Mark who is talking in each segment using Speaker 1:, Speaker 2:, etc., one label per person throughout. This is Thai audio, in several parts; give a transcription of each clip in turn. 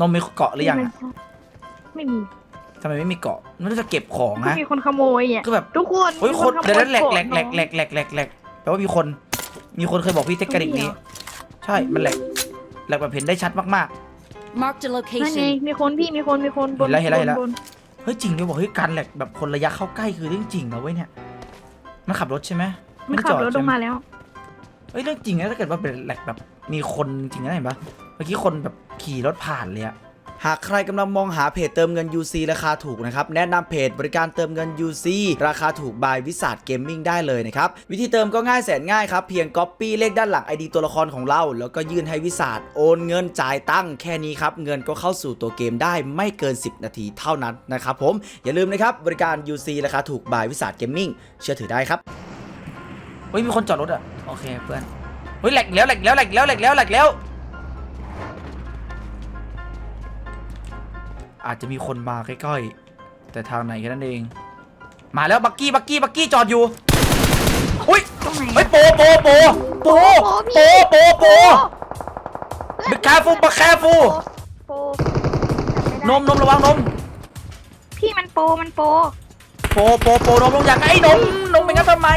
Speaker 1: นมมีเกาะหรือยังอะ
Speaker 2: ไม่มี
Speaker 1: ทำไมไม่มีเกาะมันจะเก็บของ
Speaker 2: ก็
Speaker 1: ฮะ
Speaker 2: มีคนขโมยอะ
Speaker 1: ก็แบบ
Speaker 2: ทุกคน
Speaker 1: โอ้ย
Speaker 2: มี
Speaker 1: คน
Speaker 2: ขโม
Speaker 1: เดี๋ยวนั้นแหลก
Speaker 2: ของ
Speaker 1: แหลกแหลกแหลกแหลกแหลกแหลกแปลว่ามีคน มีคนเคยบอกพี่เทคนิคนี้ ใช่ มันแหลกแหลกแบบเห็นได้ชัดมาก
Speaker 3: Marked a
Speaker 2: นั่นไง
Speaker 3: location.
Speaker 2: มีคนพี่มีคนมีคนบน
Speaker 1: เห็นแล้วเห็นแล้วเห็นแล้ว
Speaker 2: บน
Speaker 1: ๆเฮ้ยจริงด้วยบอกเฮ้ยการแหลกแบบคนระยะเข้าใกล้คือเรื่องจริงนะเว้ยเนี่ย มันขับรถใช่ไหม
Speaker 2: มัน
Speaker 1: ได้
Speaker 2: ขั
Speaker 1: จ
Speaker 2: บ
Speaker 1: อด
Speaker 2: รถล
Speaker 1: ใช่
Speaker 2: ง
Speaker 1: ไหม
Speaker 2: มาแล้ว
Speaker 1: เฮ้ยเรื่องจริงนะถ้าเกิดว่าเป็นแหลกแบบมีคนจริงนะเห็นปะเมื่อกี้คนแบบขี่รถผ่านเลยอะ หากใครกำลังมองหาเพจเติมเงิน UC ราคาถูกนะครับ แนะนำเพจบริการเติมเงิน UC ราคาถูกบายวิสา t เกมมิ่งได้เลยนะครับ วิธีเติมก็ง่ายแสนง่ายครับ เพียง Copy เลขด้านหลัง ID ตัวละครของเรา แล้วก็ยื่นให้วิสา t โอนเงินจ่ายตั้งค์แค่นี้ครับ เงินก็เข้าสู่ตัวเกมได้ไม่เกิน 10 นาทีเท่านั้นนะครับผมอย่าลืมนะครับบริการ UC ราคาถูกบายวิสา t เกมมิ่งเชื่อถือได้ครับ เฮ้ยมีคนจอดรถอะ โอเคเพื่อนเฮ้ยแหลกแล้วแหลกแล้วแหลกแล้วแหลกแล้วแหลกแล้ว อาจจะมีคนมาใกล้ๆแต่ทางไหนแค่นั้นเอง มาแล้วบักกี้บักกี้บักกี้จอดอยู่อุ้ย
Speaker 2: ตรงไหน
Speaker 1: เฮ้ยโปโปโปโปโปโปโปบักแคฟูบักแคฟู
Speaker 2: โป
Speaker 1: นมนมระวังนม
Speaker 2: พี่มันโปมันโป
Speaker 1: โปโปโปนมลงอย่างไอ้นมนมเป็นงั้นทำไม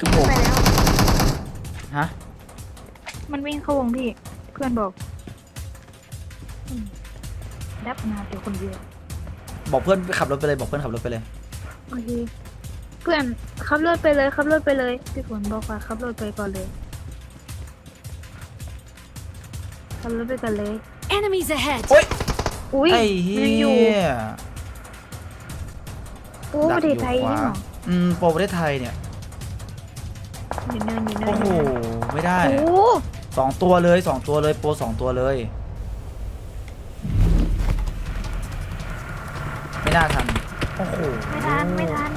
Speaker 1: คือโป
Speaker 2: ไปแล้ว
Speaker 1: ฮะ
Speaker 2: มันวิ่งเข้าวงพี่ เพื่อนบอกอืมดับมาเดี๋ยวคนเดียว
Speaker 1: บอกเพื่อนขับรถไปเลย บอกเพื่อนขับรถไปเลย
Speaker 2: โอเคเพื่อนขับรถไปเลยขับรถไปเลยพี่ฝนบอกว่าขับรถไปก่อนเลยขับรถไปก่อนเลย
Speaker 3: Enemies ahead.
Speaker 1: โอ้ย
Speaker 2: อุ้ย
Speaker 1: ไอ้เหี้
Speaker 2: มันอยู่
Speaker 1: ย
Speaker 2: โอ้ประเทศไทยนี่หรอ
Speaker 1: อืมโปรประเทศไทยเนี่ย
Speaker 2: อยู่เนินอยู่เนิน
Speaker 1: โอ้โห ไม่ได้
Speaker 2: โอ้
Speaker 1: สองตัวเลยสองตัวเลยโปรสองตัวเลย ไม่น่าทันโอ้โห
Speaker 2: ไม่ทันไม่ทัน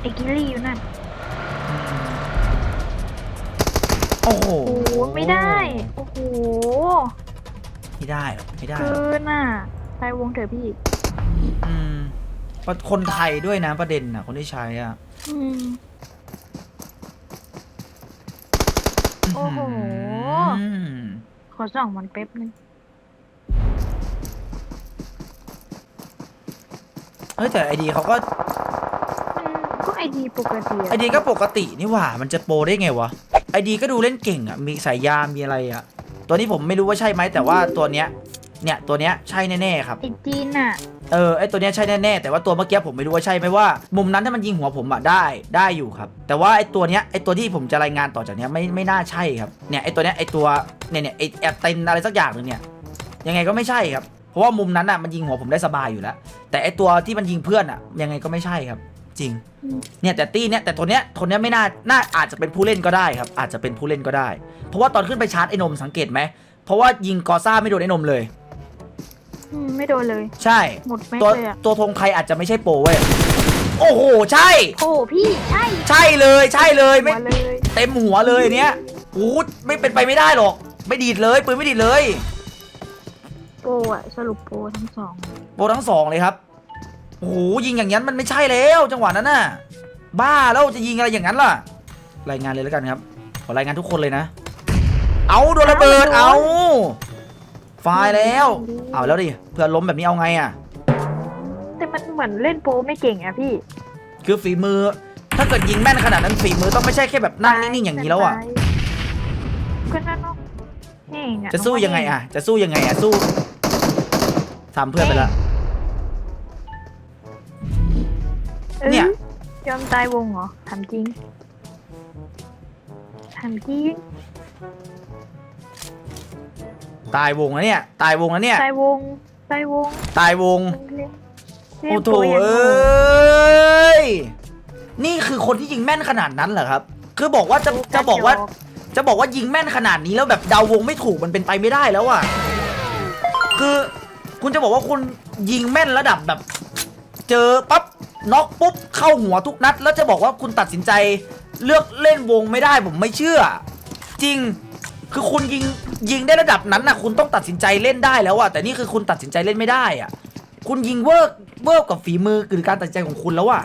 Speaker 2: ไอ้กิลลี่อยู่นั่น
Speaker 1: โอ้โห
Speaker 2: โอ้โหไม่ได้ โอ้โห
Speaker 1: ไม่ได้หรอกไม่ได้หร
Speaker 2: เกิ
Speaker 1: อก
Speaker 2: นอะ ไปวงเถอะพี่
Speaker 1: อืมเพราะคนไทยด้วยนะประเด็นน่ะ คนที่ใช้อะ
Speaker 2: อืม โอ้โห
Speaker 1: อืม
Speaker 2: ขอส่องมันแป๊บนึง
Speaker 1: เฮ้ยแต่ไอดีเขาก็
Speaker 2: มันก็ไอดีปกติอะ
Speaker 1: ไอดีก็ปกตินี่หว่า มันจะโปรได้ไงวะ ไอดีก็ดูเล่นเก่งอะ มีสายยามมีอะไรอะ ตัวนี้ผมไม่รู้ว่าใช่ไหมแต่ว่าตัวเนี้ย เนี่ยตัวเนี้ยใช่แน่ๆครับ
Speaker 2: ไอจีนอะ
Speaker 1: เออไอตัวเนี้ยใช่แน่ๆแต่ว่าตัวเมื่อกี้ผมไม่รู้ว่าใช่ไหมว่า มุมนั้นถ้ามันยิงหัวผมอะได้ได้อยู่ครับ แต่ว่าไอตัวเนี้ยไอตัวที่ผมจะรายงานต่อจากเนี้ยไม่ไม่น่าใช่ครับเนี่ยไอตัวเนี้ยไอตัวเนี่ยเนี่ยไอแอบเต็นอะไรสักอย่างหนึ่งเนี่ยยังไงก็ไม่ใช่ครับ เพราะว่ามุมนั้นอะมันยิงหัวผมได้สบายอยู่แล้ว แต่ไอตัวที่มันยิงเพื่อนอะยังไงก็ไม่ใช่ครับ จริงเนี่ยแต่ตี้เนี่ยแต่ตัวเนี้ยคนเนี้ยไม่น่าน่าอาจจะเป็นผู้เล่นก็ได้ครับ อาจจะเป็นผู้เล่นก็ได้ เพราะว่าตอนขึ้นไปชาร์จไอ้นมสังเกตไหมเพราะว่ายิงกอซ่าไม่โดนไอ้นมเลย
Speaker 2: อืมไม่โดนเลย
Speaker 1: ใช่
Speaker 2: หมดแม็ก
Speaker 1: ตัว
Speaker 2: เลยอะ
Speaker 1: ตัวธงไทยอาจจะไม่ใช่โปรเว้ย โอ้โห ใช่
Speaker 2: โอ้พี่ใช่
Speaker 1: ใช่เลยใช่เลยไม่
Speaker 2: หัวเลย
Speaker 1: เต็มหัวเลยอันเนี้ยโอ้โหไม่เป็นไปไม่ได้หรอก ไม่ดีดเลยปืนไม่ดีดเลย
Speaker 2: โปรอะสรุปโปรทั้งสอง
Speaker 1: โปรทั้งสองเลยครับ โอ้โหยิงอย่างนั้นมันไม่ใช่แล้ว จังหวะนั้นน่ะ บ้าแล้วจะยิงอะไรอย่างนั้นล่ะ รายงานเลยแล้วกันครับ ขอรายงานทุกคนเลยนะ เอาโดนระเบิดเอา ไฟล์แล้ว เอาแล้วดิ เพื่อนล้มแบบนี้เอาไงอะ
Speaker 2: แต่มันเหมือนเล่นโปรไม่เก่งอะพี่
Speaker 1: คือฝีมือ ถ้าเกิดยิงแม่นขนาดนั้นฝีมือต้องไม่ใช่แค่แบบนั่งนิ่งๆอย่างนี้แล้วอะ
Speaker 2: ก็นั่นเนาะแห้งอะ
Speaker 1: จะสู้ยังไงอะ จะสู้ยังไงอะสู้ทำเพื่อนไปละ
Speaker 2: ออ
Speaker 1: เนี่ย
Speaker 2: ยอมตายวงเหรอถามจริงถามจริง
Speaker 1: ตายวงแล้วเนี่ย ตายวงแล้วเนี่ย
Speaker 2: ตายวงตายวง
Speaker 1: ตายวง
Speaker 2: เล่นเล่น
Speaker 1: โอ้โถ
Speaker 2: โปรย่าง
Speaker 1: เอ
Speaker 2: เดียว้
Speaker 1: ย นี่คือคนที่ยิงแม่นขนาดนั้นเหรอครับ คือบอกว่าจะจะบอกว่า จะบอกว่ายิงแม่นขนาดนี้แล้วแบบเดาวงไม่ถูกมันเป็นไปไม่ได้แล้วอะคือคุณจะบอกว่าคุณยิงแม่นระดับแบบ เจอปั๊บน็อกปุ๊บเข้าหัวทุกนัด แล้วจะบอกว่าคุณตัดสินใจเลือกเล่นวงไม่ได้ผมไม่เชื่อ จริง คือคุณยิงยิงได้ระดับนั้นนะคุณต้องตัดสินใจเล่นได้แล้วอะแต่นี่คือคุณตัดสินใจเล่นไม่ได้อะคุณยิงเวิร์กเวิร์กกับฝีมือหรือการตัดสินใจของคุณแล้วอะ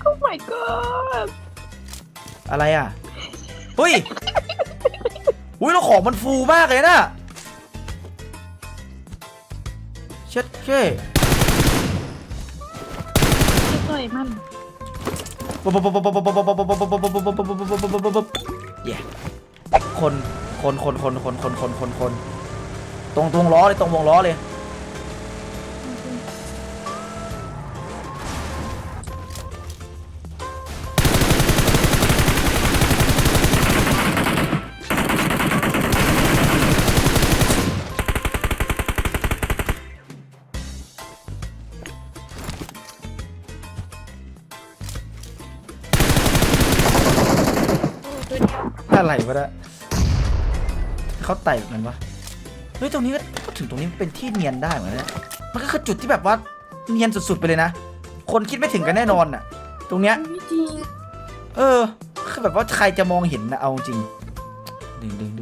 Speaker 1: โอ้
Speaker 2: my god
Speaker 1: อะไรอะเฮ้ยอุ้ยเราของมันฟูมากเลยนะเช็ดเช่
Speaker 2: ยมัน
Speaker 1: เย่คนคนคนคนคนคนคนคนคนตรงตรงล้อเลยตรงวงล้อเลย
Speaker 2: อะ
Speaker 1: ไรวะเนี่ยเขาไต่แบบนั้นวะเฮ้ยตรงนี้ก็พูดถึงตรงนี้เป็นที่เนียนได้เหมือนกันเนี่ยมันก็คือจุดที่แบบว่าเนียนสุดๆไปเลยนะ คนคิดไม่ถึงกันแน่นอนอะ ตรงเนี้ย
Speaker 2: ไม่จริง
Speaker 1: เออคือแบบว่าใครจะมองเห็นนะเอาจริงดึงดึงดึ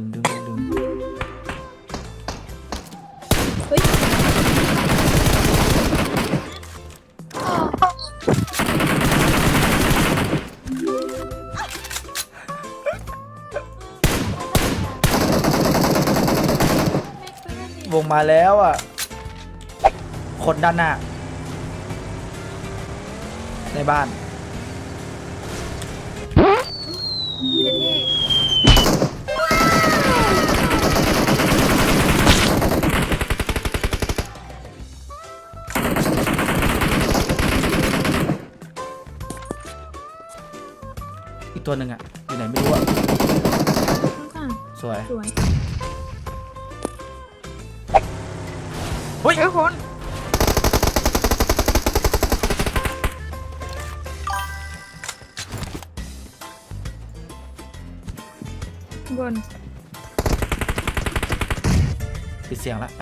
Speaker 1: วงมาแล้วอะ คนด้านหน้า ในบ้าน อีกตัวหนึ่งอะ อยู่ไหนไม่รู้อะ
Speaker 2: ข้าง
Speaker 1: สวย
Speaker 2: ๆสวย
Speaker 1: เฮ้ย
Speaker 2: เอ้ยคนบน
Speaker 1: ปิดเสียงละไป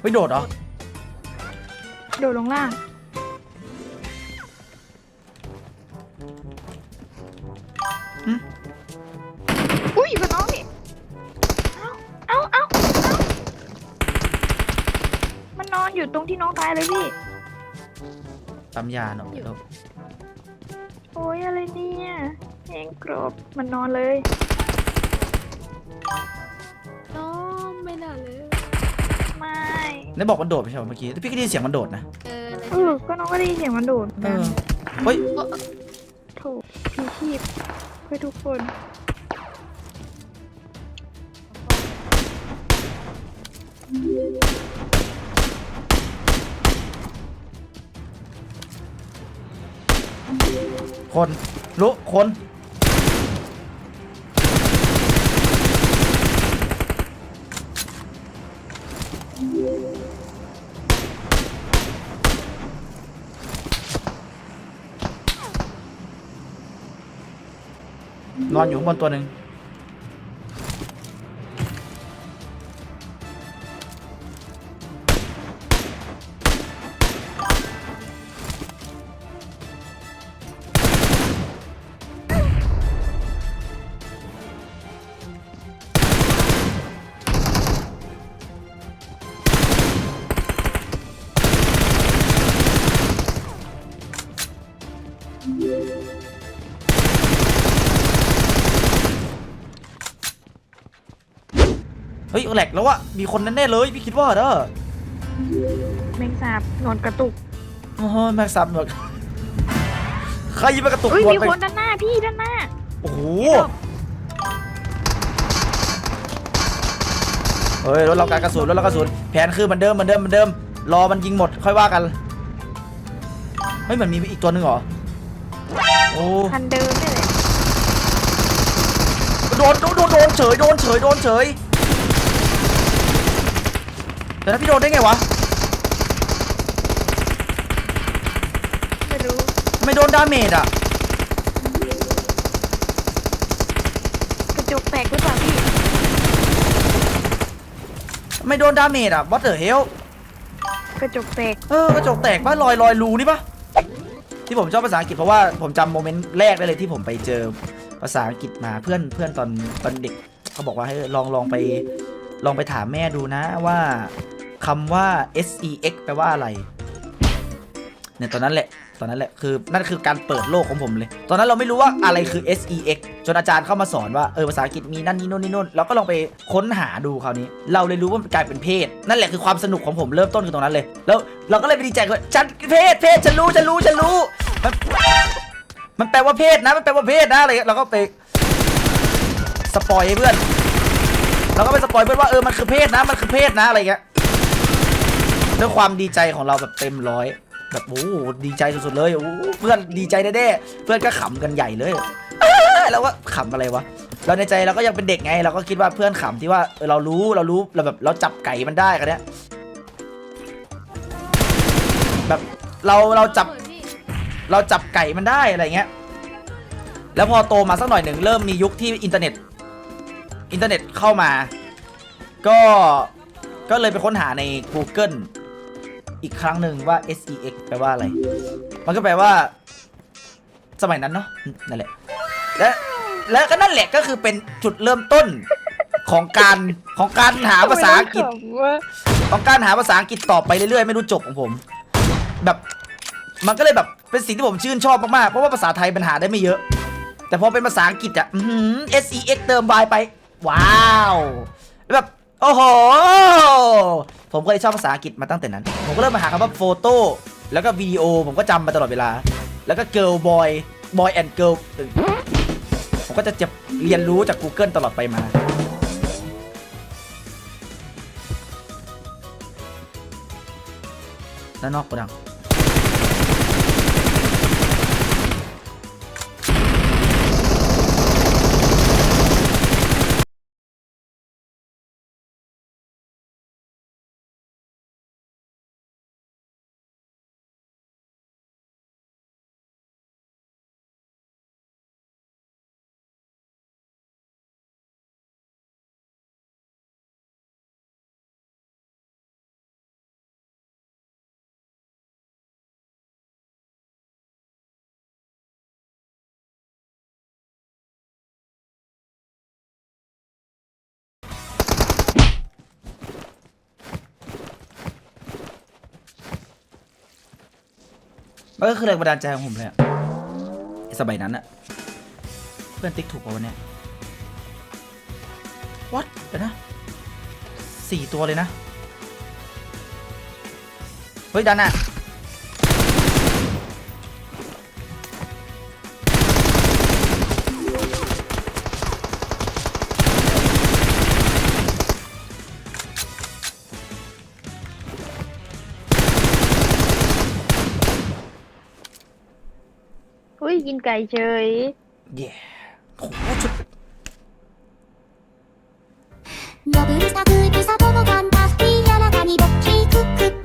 Speaker 1: เฮ้ย โดดเหรอ
Speaker 2: โดดลงล่าง รงที่น้องตายเลยพี่
Speaker 1: ปั๊มยาหน่อยเดี๋ยว
Speaker 2: โอ้ยอะไรเนี่ยแหงกรอบมันนอนเลย
Speaker 3: น้องไม่น่าเลย
Speaker 2: ไม่
Speaker 1: ได้บอกมันโดดไม่ใช่เหรอเมื่อกี้แต่พี่ก็ได้ยินเสียงมันโดดนะ
Speaker 3: เออ
Speaker 2: เออก็น้องก็ได้ยินเสียงมันโดด
Speaker 1: เอ
Speaker 2: นะ
Speaker 1: อเฮ้ย
Speaker 2: โถพีชีพเพื่อทุกคน
Speaker 1: คนรู้คนนอนอยู่ข้างบนตัวหนึ่ง เฮ้ยแหลกแล้วอะมีคนแน่ๆเลยพี่คิดว่าเด้อ
Speaker 2: แมงสาบนอนกระตุก
Speaker 1: โอ้โหแม็กซับหนวดใครมากระตุก
Speaker 2: อุ้ย
Speaker 1: หนวด
Speaker 2: มี
Speaker 1: ไป
Speaker 2: คนด้านหน้าพี่ด้านหน้า
Speaker 1: โอ้โหเฮ้ยรถเราการกระสุนรถเรากระสุนแผนคือเหมือนเดิมเหมือนเดิมเหมือนเดิม รอมันยิงหมดค่อยว่ากันเฮ้ยเหมือนมีอีกตัวหนึ่งเหรอโอ้
Speaker 2: คันเดิมนี่แหละ
Speaker 1: โดนโดนโดนโดนเฉยโดนเฉยโดนเฉย แต่ถ้าพี่โดนได้ไงวะ
Speaker 2: ไม่รู้
Speaker 1: ไม่โดนดาเมจอะ
Speaker 2: กระจกแตกหรือเปล่าพี่
Speaker 1: ไม่โดนดาเมจอะ what the hell
Speaker 2: กระจกแตก
Speaker 1: เออกระจกแตกปะลอยลอยรูนี่ปะที่ผมชอบภาษาอังกฤษเพราะว่าผมจำโมเมนต์แรกได้เลยที่ผมไปเจอภาษาอังกฤษมาเพื่อนเพื่อนตอนตอนเด็กเขาบอกว่าให้ลองลองไปลองไปถามแม่ดูนะว่า คำว่า sex แปลว่าอะไรเนี่ยตอนนั้นแหละ ตอนนั้นแหละ คือ นั่นคือการเปิดโลกของผมเลย ตอนนั้นเราไม่รู้ว่าอะไรคือ sex จนอาจารย์เข้ามาสอนว่า เออ ภาษาอังกฤษมีนั่นนี่นู่นนี่นู่นเราก็ลองไปค้นหาดูคราวนี้ เราเลยรู้ว่ามันกลายเป็นเพศ นั่นแหละคือความสนุกของผมเริ่มต้นคือตรงนั้นเลย แล้วเราก็เลยไปดีใจว่าฉันเพศ เพศ ฉันรู้ ฉันรู้ ฉันรู้ มัน มันแปลว่าเพศนะ มันแปลว่าเพศนะ อะไรเงี้ยเราก็ไปสปอยให้เพื่อน เราก็ไปสปอยเพื่อนว่า เออ มันคือเพศนะ มันคือเพศนะ อะไรเงี้ย ด้วยความดีใจของเราแบบเต็มร้อยแบบโอ้ดีใจสุดๆเลยโอ้เพื่อนดีใจแน่ๆเพื่อนก็ขำกันใหญ่เลยเอ้ยเราก็ขำอะไรวะเราในใจเราก็ยังเป็นเด็กไง เราก็คิดว่าเพื่อนขำที่ว่าเรารู้เรารู้เราแบบเราจับไก่มันได้กันเนี้ยแบบเราเราจับ
Speaker 3: เหมือนพี่
Speaker 1: เราจับไก่มันได้อะไรเงี้ยแล้วพอโตมาสักหน่อยหนึ่งเริ่มมียุคที่อินเทอร์เน็ต อินเทอร์เน็ตเข้ามา ก็ก็เลยไปค้นหาใน Google อีกครั้งหนึ่งว่า sex แปลว่าอะไร มันก็แปลว่า สมัยนั้นเนาะนั่นแหละ และและก็นั่นแหละก็คือเป็นจุดเริ่มต้นของการของการหาภาษาอังกฤษ ของการหาภาษาอังกฤษต่อไปเรื่อยๆ ไม่รู้จบของผม แบบมันก็เลยแบบเป็นสิ่งที่ผมชื่นชอบมากๆ เพราะว่าภาษาไทยมันหาได้ไม่เยอะ แต่พอเป็นภาษาอังกฤษอะอื้อหือ S E X เติม Y ไป ว้าวแบบ โอ้โห ผมก็เลยชอบภาษาอังกฤษมาตั้งแต่นั้น ผมก็เริ่มมาหาคำว่าโฟโต้แล้วก็วิดีโอผมก็จำมาตลอดเวลา แล้วก็ girl boy boy and girl ผมก็จะจะเรียนรู้จาก Google ตลอดไปมา ด้านนอกโกดัง มันก็คือแรงบันดาลใจของผมเลยอะสมัยนั้นอะเพื่อนติ๊กถูกป่าวะเนี้ยวัดเดี๋ยวนะสี่ตัวเลยนะ เฮ้ย ดันอะ
Speaker 2: เฉย
Speaker 1: แย่โอ้โหชุด
Speaker 4: 呼ぶさくびさぼぼがんたひやなかにぼっきくっくっ